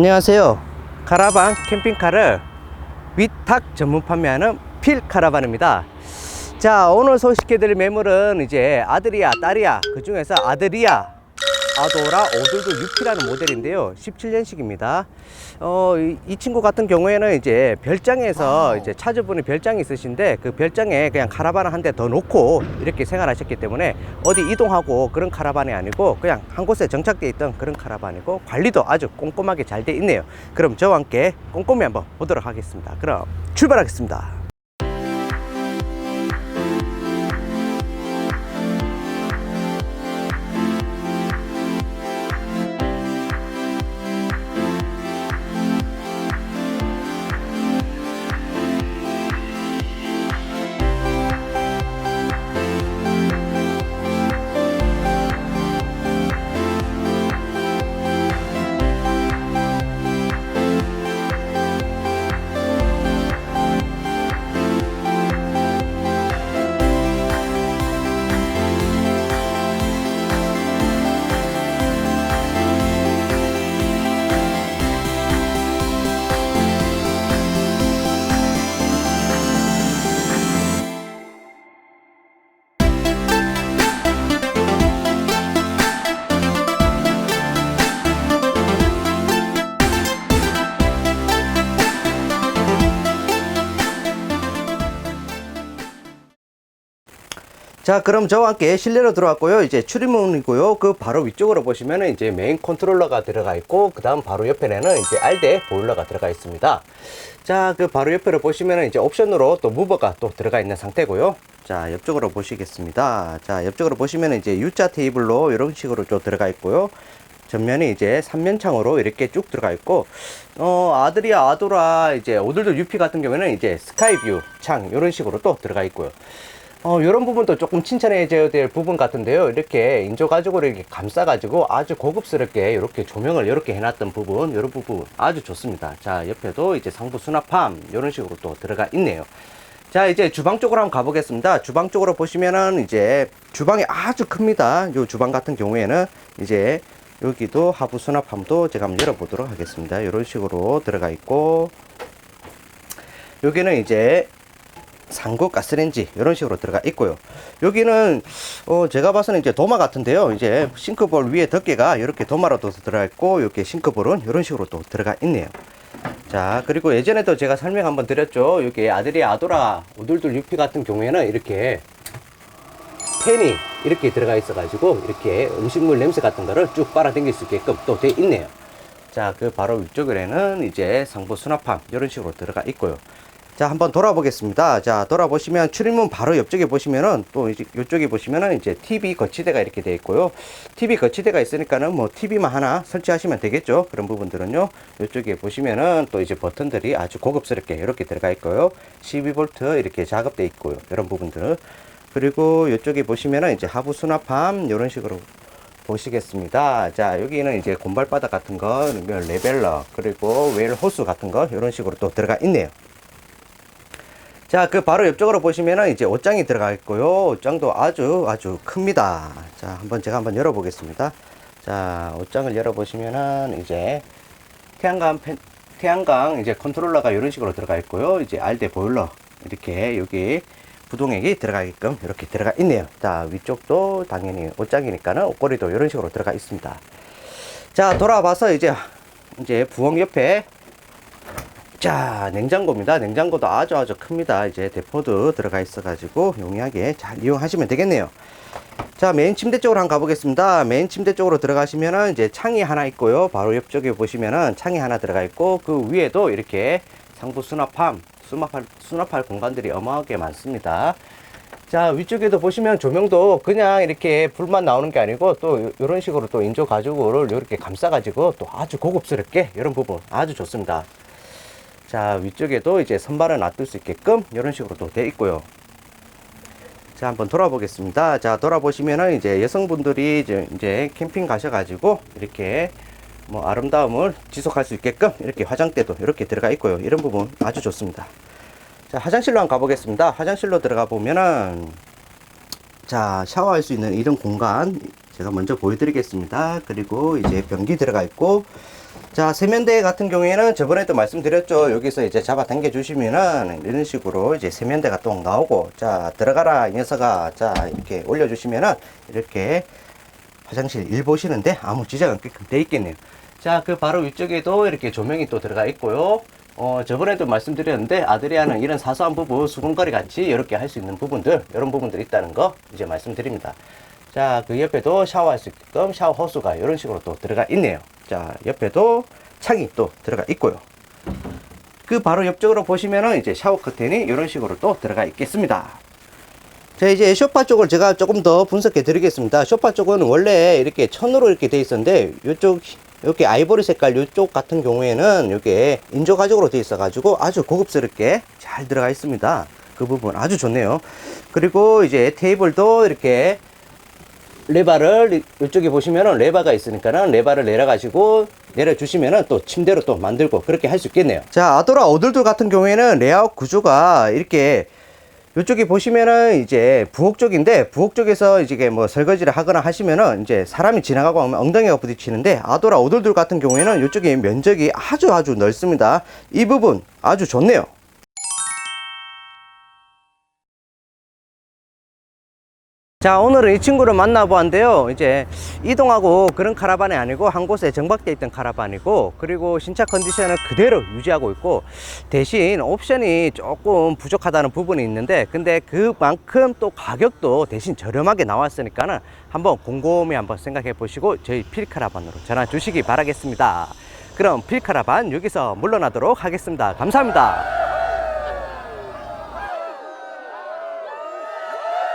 안녕하세요. 카라반 캠핑카를 위탁 전문 판매하는 필 카라반입니다. 자, 오늘 소식해드릴 매물은 이제 아들이야, 딸이야. 그 중에서 아들이야, 아도라 오들도 6P라는 모델인데요. 17년식입니다. 어, 이, 이 친구 같은 경우에는 이제 별장에서 이제 차주분이 별장이 있으신데 그 별장에 그냥 카라반을 한 대 더 놓고 이렇게 생활하셨기 때문에 어디 이동하고 그런 카라반이 아니고 그냥 한 곳에 정착되어 있던 그런 카라반이고 관리도 아주 꼼꼼하게 잘 돼 있네요. 그럼 저와 함께 꼼꼼히 한번 보도록 하겠습니다. 그럼 출발하겠습니다. 자, 그럼 저와 함께 실내로 들어왔고요. 이제 출입문이고요. 그 바로 위쪽으로 보시면은 이제 메인 컨트롤러가 들어가 있고, 그 다음 바로 옆에는 이제 알데 보일러가 들어가 있습니다. 자, 그 바로 옆으로 보시면은 이제 옵션으로 또 무버가 또 들어가 있는 상태고요. 자, 옆쪽으로 보시겠습니다. 자, 옆쪽으로 보시면은 이제 U자 테이블로 이런 식으로 좀 들어가 있고요. 전면이 이제 삼면창으로 이렇게 쭉 들어가 있고 어 아들이야 아도라 이제 오들도 UP 같은 경우에는 이제 스카이뷰 창 이런 식으로 또 들어가 있고요. 어, 이런 부분도 조금 칭찬해줘야 될 부분 같은데요. 이렇게 인조 가죽으로 이렇게 감싸가지고 아주 고급스럽게 이렇게 조명을 이렇게 해놨던 부분, 이런 부분 아주 좋습니다. 자, 옆에도 이제 상부 수납함, 이런 식으로 또 들어가 있네요. 자, 이제 주방 쪽으로 한번 가보겠습니다. 주방 쪽으로 보시면은 이제 주방이 아주 큽니다. 요 주방 같은 경우에는 이제 여기도 하부 수납함도 제가 한번 열어보도록 하겠습니다. 이런 식으로 들어가 있고, 여기는 이제 상고 가스레인지 이런 식으로 들어가 있고요. 여기는 어 제가 봐서는 이제 도마 같은데요. 이제 싱크볼 위에 덮개가 이렇게 도마로 또 들어가 있고 이렇게 싱크볼은 이런 식으로 또 들어가 있네요. 자 그리고 예전에도 제가 설명 한번 드렸죠. 여기 아들이 아도라 오돌돌 유피 같은 경우에는 이렇게 팬이 이렇게 들어가 있어 가지고 이렇게 음식물 냄새 같은 거를 쭉 빨아 당길 수 있게끔 또 돼 있네요. 자, 그 바로 위쪽에는 이제 상부 수납함 이런 식으로 들어가 있고요. 자, 한번 돌아보겠습니다. 자, 돌아보시면 출입문 바로 옆쪽에 보시면은 또 이제 이쪽에 보시면은 이제 TV 거치대가 이렇게 되어 있고요. TV 거치대가 있으니까는 뭐 TV만 하나 설치하시면 되겠죠. 그런 부분들은요. 이쪽에 보시면은 또 이제 버튼들이 아주 고급스럽게 이렇게 들어가 있고요. 12V 이렇게 작업돼 있고요. 이런 부분들. 그리고 이쪽에 보시면은 이제 하부 수납함 이런 식으로 보시겠습니다. 자, 여기는 이제 곰발바닥 같은 거, 레벨러, 그리고 웰 호스 같은 거, 이런 식으로 또 들어가 있네요. 자, 그 바로 옆쪽으로 보시면은 이제 옷장이 들어가 있고요. 옷장도 아주 아주 큽니다. 자, 한번 제가 한번 열어보겠습니다. 자, 옷장을 열어보시면은 이제 태양광 팬, 태양광 이제 컨트롤러가 이런 식으로 들어가 있고요. 이제 알데 보일러 이렇게 여기 부동액이 들어가게끔 이렇게 들어가 있네요. 자, 위쪽도 당연히 옷장이니까는 옷걸이도 이런 식으로 들어가 있습니다. 자, 돌아봐서 이제 이제 부엌 옆에 자, 냉장고입니다. 냉장고도 아주 아주 큽니다. 이제 대포도 들어가 있어 가지고 용이하게 잘 이용하시면 되겠네요. 자, 메인 침대 쪽으로 한번 가보겠습니다. 메인 침대 쪽으로 들어가시면은 이제 창이 하나 있고요. 바로 옆쪽에 보시면은 창이 하나 들어가 있고 그 위에도 이렇게 상부 수납함, 수납할, 수납할 공간들이 어마어마하게 많습니다. 자, 위쪽에도 보시면 조명도 그냥 이렇게 불만 나오는 게 아니고 또 이런 식으로 또 인조 가죽을 이렇게 감싸 가지고 또 아주 고급스럽게 이런 부분 아주 좋습니다. 자 위쪽에도 이제 선반을 놔둘 수 있게끔 이런 식으로 또 되어 있고요. 자 한번 돌아보겠습니다. 자 돌아보시면은 이제 여성분들이 이제, 이제 캠핑 가셔 가지고 이렇게 뭐 아름다움을 지속할 수 있게끔 이렇게 화장대도 이렇게 들어가 있고요. 이런 부분 아주 좋습니다. 자 화장실로 한번 가보겠습니다. 화장실로 들어가 보면은 자 샤워할 수 있는 이런 공간 제가 먼저 보여드리겠습니다. 그리고 이제 변기 들어가 있고 자, 세면대 같은 경우에는 저번에도 말씀드렸죠. 여기서 이제 잡아 당겨 주시면은 이런 식으로 이제 세면대가 또 나오고, 자, 들어가라, 이 녀석아. 자, 이렇게 올려 주시면은 이렇게 화장실 일 보시는데 아무 지장 없게끔 돼 있겠네요. 자, 그 바로 위쪽에도 이렇게 조명이 또 들어가 있고요. 어, 저번에도 말씀드렸는데 아드리아는 이런 사소한 부분, 수근거리 같이 이렇게 할 수 있는 부분들, 이런 부분들이 있다는 거 이제 말씀드립니다. 자, 그 옆에도 샤워할 수 있게끔 샤워 호스가 이런 식으로 또 들어가 있네요. 자, 옆에도 창이 또 들어가 있고요. 그 바로 옆쪽으로 보시면은 이제 샤워 커튼이 이런 식으로 또 들어가 있겠습니다. 자, 이제 쇼파 쪽을 제가 조금 더 분석해 드리겠습니다. 쇼파 쪽은 원래 이렇게 천으로 이렇게 돼 있었는데, 이쪽, 이렇게 아이보리 색깔 이쪽 같은 경우에는 이게 인조 가죽으로 돼 있어 가지고 아주 고급스럽게 잘 들어가 있습니다. 그 부분 아주 좋네요. 그리고 이제 테이블도 이렇게 레바를 이쪽에 보시면은 레바가 있으니까는 레바를 내려가지고 내려주시면은 또 침대로 또 만들고 그렇게 할 수 있겠네요. 자, 아도라 오들들 같은 경우에는 레이아웃 구조가 이렇게 이쪽에 보시면은 이제 부엌 쪽인데 부엌 쪽에서 이제 뭐 설거지를 하거나 하시면은 이제 사람이 지나가고 하면 엉덩이가 부딪히는데 아도라 오돌들 같은 경우에는 이쪽에 면적이 아주 아주 넓습니다. 이 부분 아주 좋네요. 자 오늘은 이 친구를 만나보았는데요. 이제 이동하고 그런 카라반이 아니고 한 곳에 정박되어 있던 카라반이고 그리고 신차 컨디션은 그대로 유지하고 있고 대신 옵션이 조금 부족하다는 부분이 있는데 근데 그만큼 또 가격도 대신 저렴하게 나왔으니까는 한번 곰곰이 한번 생각해 보시고 저희 필카라반으로 전화 주시기 바라겠습니다. 그럼 필카라반 여기서 물러나도록 하겠습니다. 감사합니다